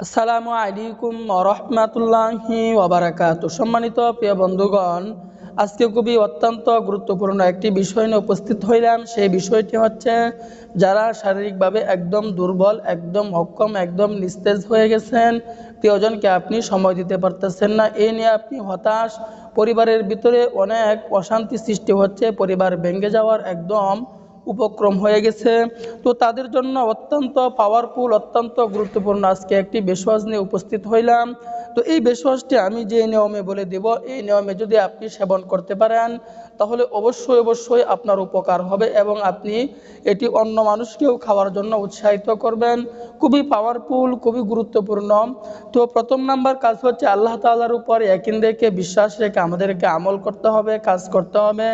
আসসালামু আলাইকুম রহমাতুল্লাহি ওবারাকাত সম্মানিত প্রিয় বন্ধুগণ, আজকে খুবই অত্যন্ত গুরুত্বপূর্ণ একটি বিষয় নিয়ে উপস্থিত হইলাম। সেই বিষয়টি হচ্ছে, যারা শারীরিকভাবে একদম দুর্বল, একদম অক্ষম, একদম নিস্তেজ হয়ে গেছেন, প্রিয়জনকে আপনি সময় দিতে পারতেছেন না। এই নিয়ে আপনি হতাশ। পরিবারের ভিতরে অনেক অশান্তি সৃষ্টি হচ্ছে, পরিবার ভেঙে যাওয়ার একদম উপক্রম হয়ে গেছে। তো তাদের জন্য অত্যন্ত পাওয়ারফুল অত্যন্ত গুরুত্বপূর্ণ আজকে একটি বেশওয়াজ নিয়ে উপস্থিত হইলাম। তো এই বেশওয়াজটি আমি যে নিয়মে বলে দেব, এই নিয়মে যদি আপনি সেবন করতে পারেন, তাহলে অবশ্যই অবশ্যই আপনার উপকার হবে এবং আপনি এটি অন্য মানুষকেও খাওয়ার জন্য উৎসাহিত করবেন। খুবই পাওয়ারফুল খুবই গুরুত্বপূর্ণ। তো প্রথম নাম্বার কাজ হচ্ছে আল্লাহ তাআলার উপর একিন রেখে বিশ্বাস রেখে আমাদেরকে আমল করতে হবে, কাজ করতে হবে।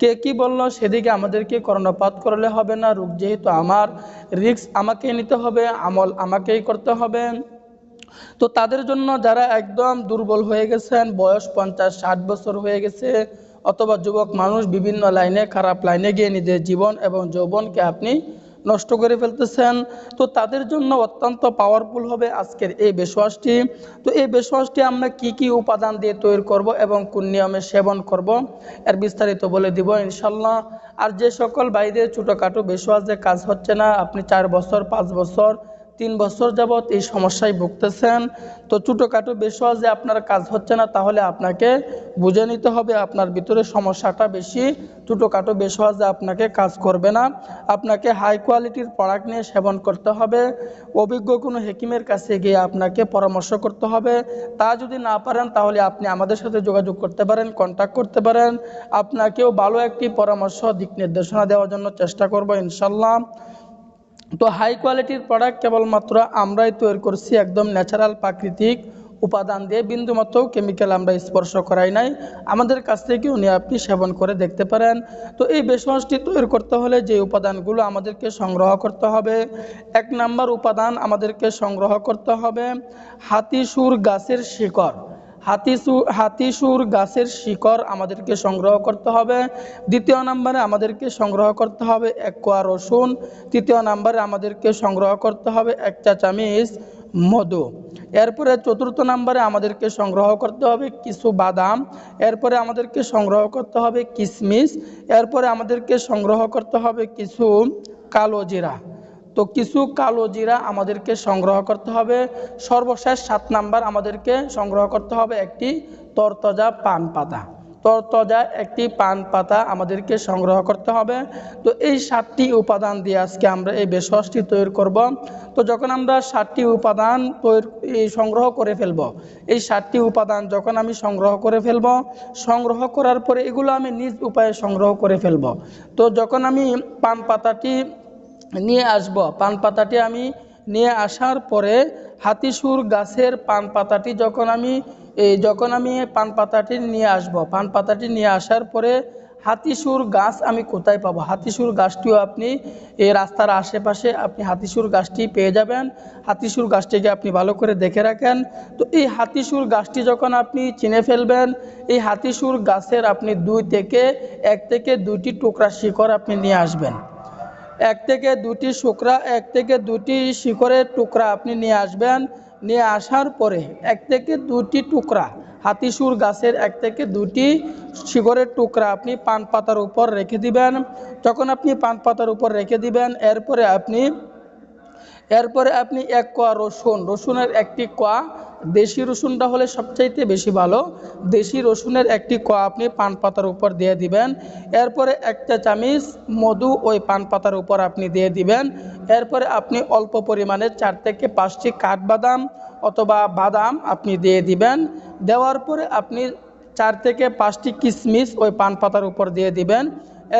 কে কি বলল? সেদিকে আমাদেরকে কর্ণপাত করলে হবে না, রোগ যেহেতু আমার রিক্স আমাকে নিতে হবে, আমল আমাকেই করতে হবে। তো তাদের জন্য যারা একদম দুর্বল হয়ে গেছেন, বয়স পঞ্চাশ, ষাট বছর হয়ে গেছে, অথবা যুবক মানুষ বিভিন্ন লাইনে, খারাপ লাইনে গিয়ে নিজের জীবন এবং যৌবনকে আপনি নষ্ট করে ফেলতেছেন। তো তাদের জন্য অত্যন্ত পাওয়ারফুল হবে আজকের এই বেশওয়াসটি তো এই বেশওয়াসটি আমরা কি কি উপাদান দিয়ে তৈরি করব এবং কোন নিয়মে সেবন করব, এর বিস্তারিত বলে দিব ইনশাল্লাহ আর যে সকল বাইরে ছোটোখাটো যে কাজ হচ্ছে না, আপনি চার বছর, পাঁচ বছর তিন বছর যাবৎ এই সমস্যায় ভুগতেছেন। তো ছোটোখাটো বেশওয়াজে আপনার কাজ হচ্ছে না, তাহলে আপনাকে বুঝে নিতে হবে আপনার ভিতরে সমস্যাটা বেশি। ছোটোখাটো বেশওয়াজে আপনাকে কাজ করবে না। আপনাকে হাই কোয়ালিটির প্রোডাক্ট নিয়ে সেবন করতে হবে। অভিজ্ঞ কোনো হেকিমের কাছে গিয়ে আপনাকে পরামর্শ করতে হবে। তা যদি না পারেন, তাহলে আপনি আমাদের সাথে যোগাযোগ করতে পারেন কন্ট্যাক্ট করতে পারেন। আপনাকেও ভালো একটি পরামর্শ, দিক নির্দেশনা দেওয়ার জন্য চেষ্টা করব ইনশাল্লাহ তো হাই কোয়ালিটির প্রোডাক্ট কেবলমাত্র আমরাই তৈরি করছি, একদম ন্যাচারাল প্রাকৃতিক উপাদান দিয়ে। বিন্দুমাত্র কেমিক্যাল আমরা স্পর্শ করাই নাই। আমাদের কাছ থেকে উনি আপনি সেবন করে দেখতে পারেন। তো এই বেশমাসটি তৈরি করতে হলে যে উপাদানগুলো আমাদেরকে সংগ্রহ করতে হবে, এক নাম্বার উপাদান আমাদেরকে সংগ্রহ করতে হবে হাতিসুর গাছের শিকড়। হাতিসু, হাতিসুর গাছের শিকড় আমাদেরকে সংগ্রহ করতে হবে। দ্বিতীয় নম্বরে আমাদেরকে সংগ্রহ করতে হবে এক কোয়া রসুন। তৃতীয় নম্বরে আমাদেরকে সংগ্রহ করতে হবে এক চা চামিচ মধু। এরপরে চতুর্থ নম্বরে আমাদেরকে সংগ্রহ করতে হবে কিছু বাদাম। এরপরে আমাদেরকে সংগ্রহ করতে হবে কিশমিশ এরপরে আমাদেরকে সংগ্রহ করতে হবে কিছু কালো জিরা। তো কিছু কালো জিরা আমাদেরকে সংগ্রহ করতে হবে। সর্বশেষ সাত নাম্বার আমাদেরকে সংগ্রহ করতে হবে একটি তরতজা পান পাতা। তরতজা একটি পান পাতা আমাদেরকে সংগ্রহ করতে হবে। তো এই সাতটি উপাদান দিয়ে আজকে আমরা এই বেশসটি তৈরি করব। তো যখন আমরা সাতটি উপাদান তৈরি, এই সংগ্রহ করে ফেলব, এই সাতটি উপাদান যখন আমি সংগ্রহ করে ফেলব, সংগ্রহ করার পরে এগুলো আমি নিজ উপায়ে সংগ্রহ করে ফেলব। তো যখন আমি পান পাতাটি নিয়ে আসব। পান পাতাটি আমি নিয়ে আসার পরে হাতিসুর গাছের পান পাতাটি যখন আমি এই যখন আমি পান পাতাটি নিয়ে আসব, পান পাতাটি নিয়ে আসার পরে হাতিসুর গাছ আমি কোথায় পাবো? হাতিসুর গাছটিও আপনি এই রাস্তার আশেপাশে আপনি হাতিসুর গাছটি পেয়ে যাবেন। হাতিসুর গাছটিকে আপনি ভালো করে দেখে রাখেন। তো এই হাতিসুর গাছটি যখন আপনি চিনে ফেলবেন, এই হাতিসুর গাছের আপনি দুই থেকে, এক থেকে দুইটি টুকরা শিকড় আপনি নিয়ে আসবেন। এক থেকে দুটি শুকরা, এক থেকে দুটি শিকড়ের টুকরা আপনি নিয়ে আসবেন। নিয়ে আসার পরে এক থেকে দুটি টুকরা হাতিসুর গাছের এক থেকে দুটি শিকড়ের টুকরা আপনি পান পাতার উপর রেখে দিবেন। যখন আপনি পান পাতার উপর রেখে দিবেন, এরপরে আপনি এরপরে আপনি এক কোয়া রসুন, রসুনের একটি কোয়া, দেশি রসুনটা হলে সবচাইতে বেশি ভালো। দেশি রসুনের একটি কোয়া আপনি পান পাতার উপর দিয়ে দিবেন। এরপরে একটা চামিচ মধু ওই পান পাতার উপর আপনি দিয়ে দিবেন। এরপরে আপনি অল্প পরিমাণে চার থেকে পাঁচটি কাঠবাদাম অথবা বাদাম আপনি দিয়ে দিবেন। দেওয়ার পরে আপনি চার থেকে পাঁচটি কিশমিশ ওই পান পাতার উপর দিয়ে দিবেন।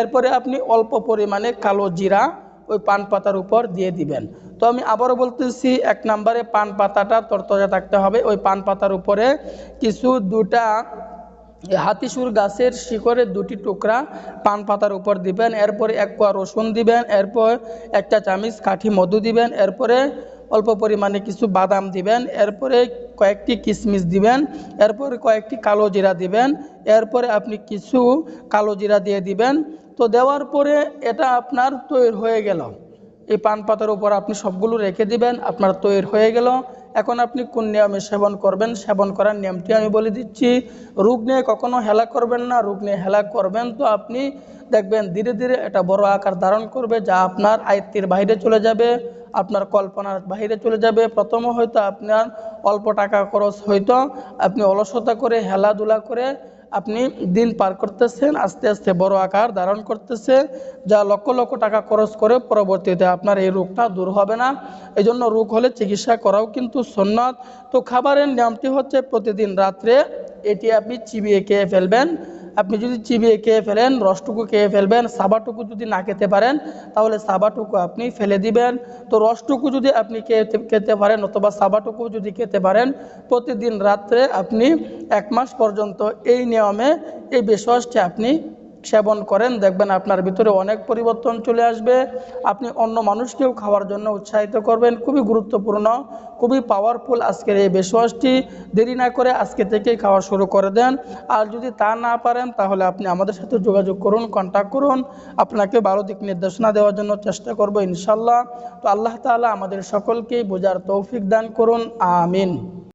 এরপরে আপনি অল্প পরিমাণে কালো জিরা ওই পান পাতার উপর দিয়ে দিবেন। তো আমি আবারও বলতেছি, এক নম্বরে পান পাতাটা তরতজা থাকতে হবে। ওই পান পাতার উপরে কিছু দুটা হাতিসুর গাছের শিকড়ের দুটি টুকরা পান পাতার উপর দিবেন। এরপরে এক কোয়া রসুন দিবেন, এরপর একটা চামিচ কাঠি মধু দিবেন, এরপরে অল্প পরিমাণে কিছু বাদাম দিবেন, এরপরে কয়েকটি কিশমিশ দিবেন, এরপরে কয়েকটি কালো জিরা দিবেন, এরপরে আপনি কিছু কালো জিরা দিয়ে দিবেন। তো দেওয়ার পরে এটা আপনার তৈরি হয়ে গেল। এই পান পাতার উপর আপনি সবগুলো রেখে দিবেন, আপনার তৈরি হয়ে গেল। এখন আপনি কোন নিয়মে সেবন করবেন, সেবন করার নিয়মটি আমি বলে দিচ্ছি। রোগ নিয়ে কখনো হেলা করবেন না, রোগ নিয়ে হেলা করবেন তো আপনি দেখবেন ধীরে ধীরে এটা বড় আকার ধারণ করবে, যা আপনার আয়ত্তের বাইরে চলে যাবে, আপনার কল্পনার বাইরে চলে যাবে। প্রথমে হয়তো আপনার অল্প টাকা খরচ হয়তো আপনি অলসতা করে, হেলাধুলা করে আপনি দিন পার করতেছেন, আস্তে আস্তে বড় আকার ধারণ করতেছে যা লক্ষ লক্ষ টাকা খরচ করে পরবর্তীতে আপনার এই রোগটা দূর হবে না। এই জন্য রোগ হলে চিকিৎসা করাও কিন্তু সন্ন্যত। তো খাবারের নিয়মটি হচ্ছে প্রতিদিন রাত্রে এটি আপনি চিবিয়ে খেয়ে ফেলবেন। আপনি যদি চিবিয়ে খেয়ে ফেলেন, রসটুকু খেয়ে ফেলবেন, সাবাটুকু যদি না খেতে পারেন, তাহলে সাবাটুকু আপনি ফেলে দিবেন। তো রসটুকু যদি আপনি খেয়ে খেতে পারেন অথবা সাবাটুকু যদি খেতে পারেন, প্রতিদিন রাত্রে আপনি এক মাস পর্যন্ত এই নিয়মে এই বিশ্বাসটি আপনি সেবন করেন, দেখবেন আপনার ভিতরে অনেক পরিবর্তন চলে আসবে। আপনি অন্য মানুষকেও খাওয়ার জন্য উৎসাহিত করবেন। খুবই গুরুত্বপূর্ণ, খুবই পাওয়ারফুল আজকের এই বেশওয়াশটি দেরি না করে আজকে থেকেই খাওয়া শুরু করে দেন। আর যদি তা না পারেন, তাহলে আপনি আমাদের সাথে যোগাযোগ করুন কন্ট্যাক্ট করুন। আপনাকে ভালো দিক নির্দেশনা দেওয়ার জন্য চেষ্টা করব ইনশাল্লাহ তো আল্লাহ তাআলা আমাদের সকলকেই বোঝার তৌফিক দান করুন। আমিন।